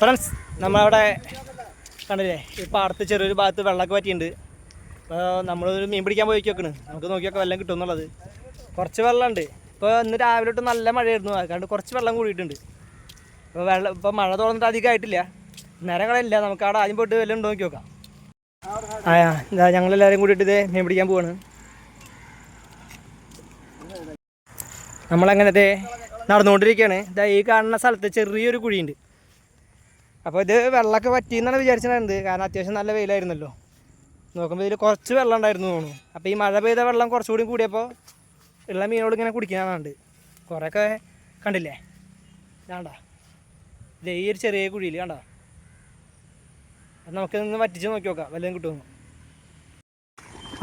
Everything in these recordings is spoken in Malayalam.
ഫ്രണ്ട്സ് നമ്മളവിടെ കണ്ടില്ലേ? ഈ പാടത്ത് ചെറിയൊരു ഭാഗത്ത് വെള്ളമൊക്കെ പറ്റിയിട്ടുണ്ട് അപ്പോൾ നമ്മളൊരു മീൻ പിടിക്കാൻ പോയി നോക്കണ് നമുക്ക് നോക്കിയൊക്കെ വെള്ളം കിട്ടും എന്നുള്ളത് കുറച്ച് വെള്ളമുണ്ട്. ഇപ്പോൾ ഇന്ന് രാവിലെ തൊട്ട് നല്ല മഴയായിരുന്നു. അതുകൊണ്ട് കുറച്ച് വെള്ളം കൂടിയിട്ടുണ്ട്. ഇപ്പോൾ വെള്ളം ഇപ്പോൾ മഴ തുറന്നിട്ട് അധികമായിട്ടില്ല നേരങ്ങളില്ല നമുക്ക് അവിടെ ആദ്യം പോയിട്ട് വെള്ളം ഉണ്ടോ നോക്കി നോക്കാം. ആ ഇതാ ഞങ്ങളെല്ലാവരും കൂടിയിട്ട് ഇതേ മീൻ പിടിക്കാൻ പോവാണ്. നമ്മളങ്ങനത്തെ നടന്നുകൊണ്ടിരിക്കുകയാണ്. ഇതാ ഈ കാണുന്ന സ്ഥലത്ത് ചെറിയൊരു കുഴിയുണ്ട്. അപ്പോൾ ഇത് വെള്ളമൊക്കെ പറ്റിയെന്നാണ് വിചാരിച്ചിട്ടുണ്ടായിരുന്നത് കാരണം അത്യാവശ്യം നല്ല വെയിലായിരുന്നല്ലോ. നോക്കുമ്പോൾ ഇതിൽ കുറച്ച് വെള്ളം ഉണ്ടായിരുന്നു തോന്നുന്നു. അപ്പോൾ ഈ മഴ പെയ്ത വെള്ളം കുറച്ചുകൂടി കൂടിയപ്പോൾ ഉള്ള മീനോട് ഇങ്ങനെ കുടിക്കാനുണ്ട് കുറേയൊക്കെ കണ്ടില്ലേ? വേണ്ട ഇത് ഈ ഒരു ചെറിയ കുഴിയിൽ കണ്ട? അത് നമുക്ക് നിന്ന് വറ്റിച്ച് നോക്കി നോക്കാം. വല്ലതും കിട്ടുമെന്ന്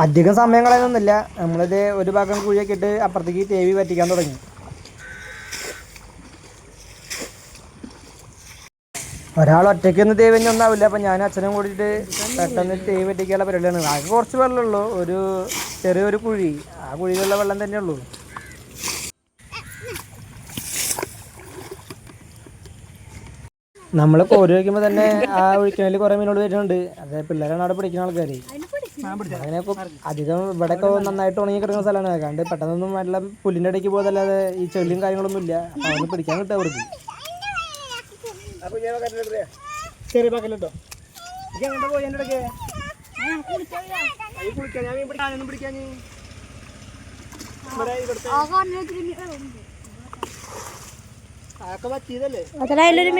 അധികം സമയം കളയുന്നൊന്നുമില്ല നമ്മളിത് ഒരു ഭാഗം കുഴിയൊക്കെ ഇട്ട് അപ്പുറത്തേക്ക് തേവി വറ്റിക്കാൻ തുടങ്ങി. ഒരാൾ ഒറ്റയ്ക്കൊന്നും തേവ് തന്നെ ഒന്നാവില്ല. അപ്പം ഞാൻ അച്ഛനും കൂടിയിട്ട് പെട്ടെന്ന് തേവ് വെട്ടിക്കാനുള്ള പരിപാടിയാണ്. ആകെ കുറച്ച് വെള്ളമുള്ളൂ. ഒരു ചെറിയൊരു കുഴി. ആ കുഴിയിലുള്ള വെള്ളം തന്നെ ഉള്ളൂ. നമ്മൾ കോരി വയ്ക്കുമ്പോൾ തന്നെ ആ ഒഴിക്കണതിൽ കുറേ മീനോട് വരുന്നുണ്ട്. അതെ പിള്ളേരാണ് അവിടെ പിടിക്കുന്ന ആൾക്കാർ അങ്ങനെ അധികം ഇവിടെയൊക്കെ നന്നായിട്ട് ഉണങ്ങി കിടക്കുന്ന സ്ഥലമാണ്. കണ്ട് പെട്ടെന്നൊന്നും നല്ല പുല്ലിന്റെ ഇടയ്ക്ക് പോയതല്ലാതെ ഈ ചെളിയും കാര്യങ്ങളൊന്നും ഇല്ല. അപ്പം അതൊന്നും പിടിക്കാൻ കിട്ടും അവർക്ക് ചെറിയ പക്കലുണ്ടോ എങ്ങോട്ട് പോയി എന്റെ ഇടയ്ക്ക് കുളിക്കാൻ ഞാൻ മീൻ പിടിക്കാനൊന്നും പിടിക്കാൻ ഇവിടെ അതൊക്കെ പറ്റിയതല്ലേ? അതിലൊരു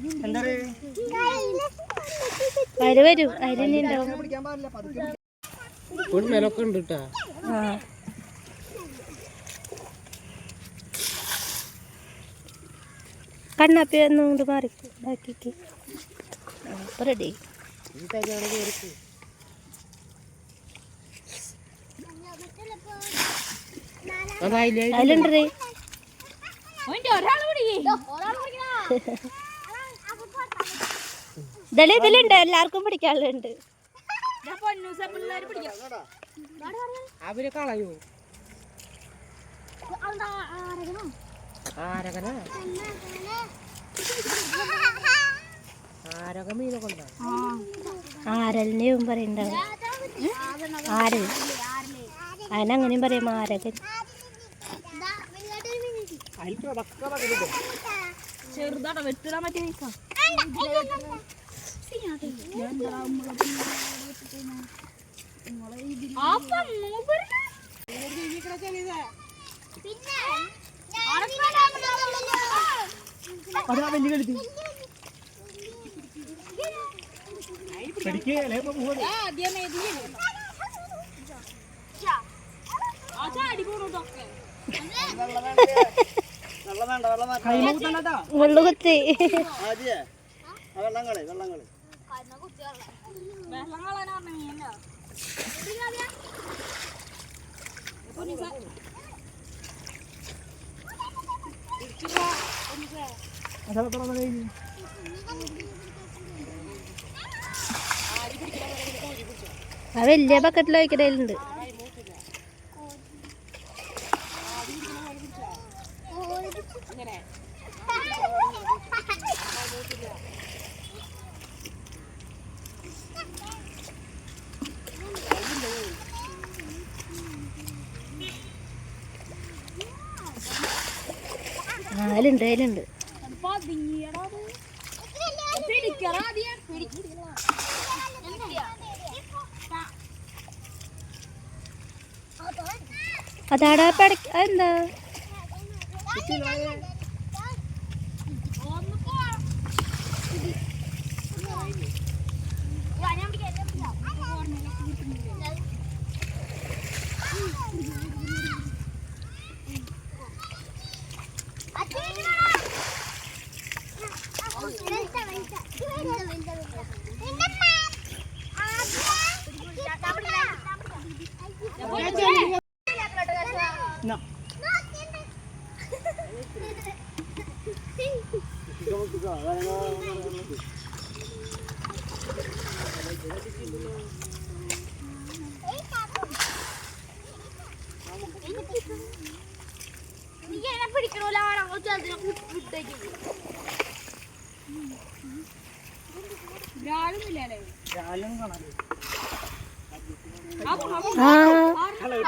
മീൻ എന്താ അതിൽ വരും അതിൽ തന്നെ ഉണ്ടാവും പിടിക്കാൻ പാടില്ല പതുക്കെ മേലൊക്കെ ഉണ്ട് കേട്ടാ ആ. കണ്ണാപ്പി ഒന്നും കൊണ്ട് മാറി ഇപ്പൊ റെഡി അതിലുണ്ടേ ഇതിൽ ഇതിലുണ്ട്. എല്ലാവർക്കും പിടിക്കാനുണ്ട് അവർ കളയോ. ആരകന? ആരക മീനൊക്കെ ഉണ്ടോ ആരലിനെയും പറയണ്ടാവും ആരൽ അതിനങ്ങനെയും പറയും ആരകൻ. അതിൽ വെട്ടിടാൻ പറ്റിയ അതാ വലിയ കളിത്തി പിടിക്കേ അല്ലേ ഇപ്പൊ പോവാ വെള്ളം വേണ്ട വെള്ളം കുത്തി. വെള്ളം കളി കളി. വലിയ ബക്കറ്റിൽ ആ, അതിലുണ്ട്. അതിലുണ്ട് അതാടാ പടക്ക എന്താ എന്നാ ആ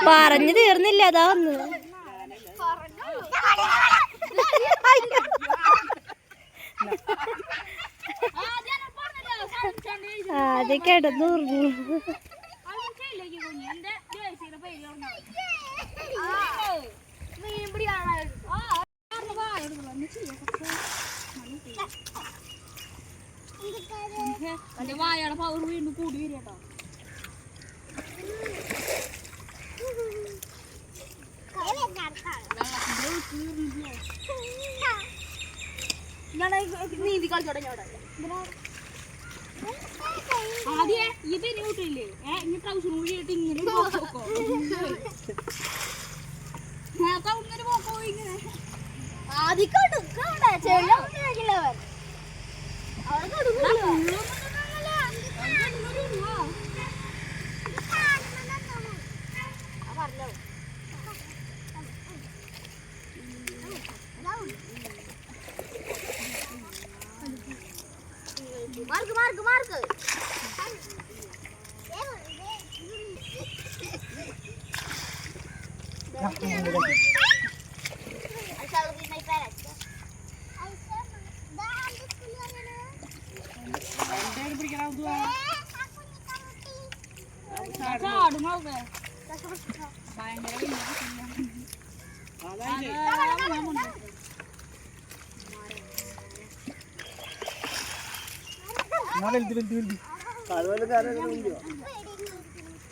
പറഞ്ഞു തീർന്നില്ല അതാ വന്ന് ആദ്യം കിടന്നു വായയുടെ പവർ വീണ്ടും കൂടി വരികട്ടോ കേട്ടോ നീന്തി കളിച്ചോടെ ഞാൻ ആദ്യേ ഈ പെരി കൂട്ടില്ലേ ഏ ഇനി ട്രൗസർ കൂടി ഇട്ട് ഇങ്ങനെ പോക്ക് ഇങ്ങനെ ആദ്യം மார்க்கு மார்க்கு மார்க்கு.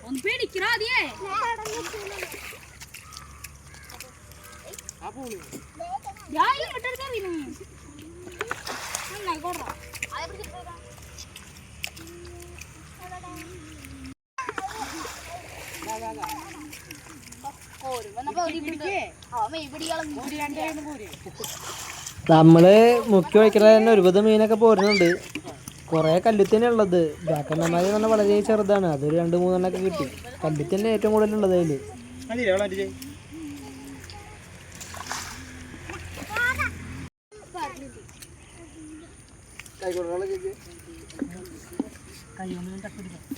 ഒന്ന് പിടിക്കണ പോണു ഞാൻ അറിയുന്നു നന്നായി കൊറ നമ്മൾ മുക്കി വയ്ക്കുന്നത് തന്നെ ഒരുപത് മീനൊക്കെ പോരുന്നുണ്ട്. കുറേ കല്ലുത്തന്നെ ഉള്ളത്. ജാക്കണ്ണന്മാര് എന്ന് പറഞ്ഞാൽ വളരെ ചെറുതാണ്. അതൊരു രണ്ട് മൂന്നെണ്ണൊക്കെ കിട്ടി. കല്ലുത്തന്നെ ഏറ്റവും കൂടുതൽ ഉള്ളത് അതിൽ. കൈകൊണ്ടാളെ കൈ ഒന്നും ഞൊണ്ടി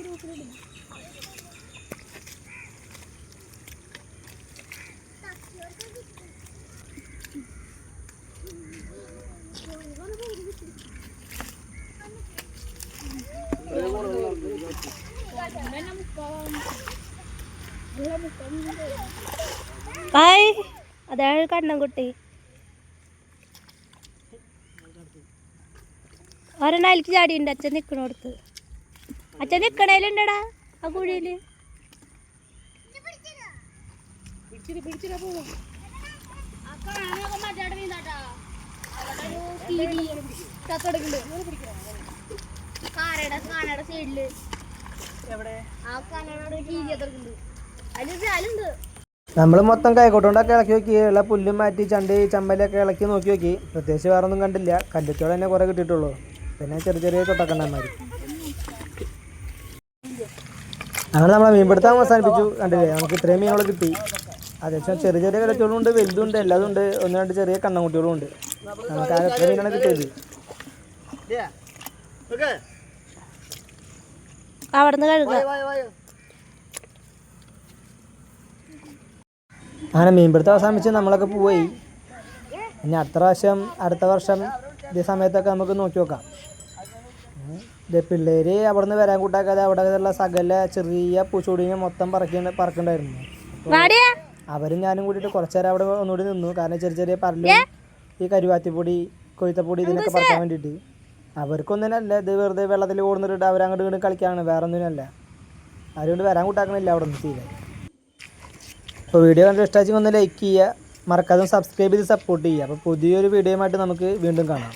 ഹായ് അതാണ് കണ്ണൻകുട്ടി. ഒരെണ്ണം അതിലേക്ക് ചാടിയുണ്ട് അച്ഛൻ നിക്കണോടത്ത്. അച്ഛൻ നിക്കണേലുണ്ടടാ ആ കുഴിയിൽ. നമ്മൾ നമ്മൾ മൊത്തം കൈക്കോട്ടുകൊണ്ടൊക്കെ ഇളക്കി നോക്കി. ഉള്ള പുല്ലും മാറ്റി ചണ്ടി ചമ്മലൊക്കെ ഇളക്കി നോക്കി നോക്കി. പ്രത്യേകിച്ച് വേറെ ഒന്നും കണ്ടില്ല. കല്ലുത്തോടെ തന്നെ കുറേ കിട്ടിയിട്ടുള്ളൂ. പിന്നെ ചെറിയ ചെറിയ ചൊട്ടക്കണ്ണന്മാർ അങ്ങനെ നമ്മളെ മീൻപിടുത്തം അവസാനിപ്പിച്ചു. കണ്ടില്ലേ? നമുക്ക് ഇത്രയും മീനുകൾ കിട്ടി. അത്യാവശ്യം ചെറിയ ചെറിയ കലച്ചുകളും ഉണ്ട് വലുതുണ്ട് എല്ലാതും ഉണ്ട് ഒന്ന് രണ്ട് ചെറിയ കണ്ണൻകുട്ടികളും ഉണ്ട് നമുക്ക് ആ എത്ര മീനാണ് കിട്ടിയത്? അവിടുന്ന് അങ്ങനെ മീൻപിടുത്തം അവസാനിപ്പിച്ച് നമ്മളൊക്കെ പോയി. ഇനി അടുത്ത പ്രാവശ്യം അടുത്ത വർഷം ഇതേ സമയത്തൊക്കെ നമുക്ക് നോക്കി നോക്കാം. ഇത് പിള്ളേര് അവിടെ നിന്ന് വരാൻ കൂട്ടാക്കാതെ അവിടെ ഉള്ള സകല ചെറിയ പൂച്ചോടിനെ മൊത്തം പറക്കി പറക്കണ്ടായിരുന്നു. അവരും ഞാനും കൂടിയിട്ട് കുറച്ചേരം അവിടെ ഒന്നുകൂടി നിന്നു. കാരണം ചെറിയ ചെറിയ പരലും ഈ കരുവാത്തിപ്പൊടി കൊയ്ത്തപ്പൊടി ഇതിനൊക്കെ പറക്കാൻ വേണ്ടിയിട്ട്. അവർക്കൊന്നിനല്ല ഇത് വെറുതെ വെള്ളത്തിൽ ഓടുന്നിട്ട് അവരങ്ങോട്ട് ഇങ്ങോട്ട് കളിക്കാണ്. വേറെ ഒന്നിനല്ല അതുകൊണ്ട് വരാൻ കൂട്ടാക്കണില്ല അവിടെ നിന്ന് തീരെ. അപ്പോൾ വീഡിയോ കണ്ട് ഇഷ്ടമാക്കി ഒന്ന് ലൈക്ക് ചെയ്യുക. മറക്കാതെ സബ്സ്ക്രൈബ് ചെയ്ത് സപ്പോർട്ട് ചെയ്യുക. അപ്പോൾ പുതിയൊരു വീഡിയോയുമായിട്ട് നമുക്ക് വീണ്ടും കാണാം.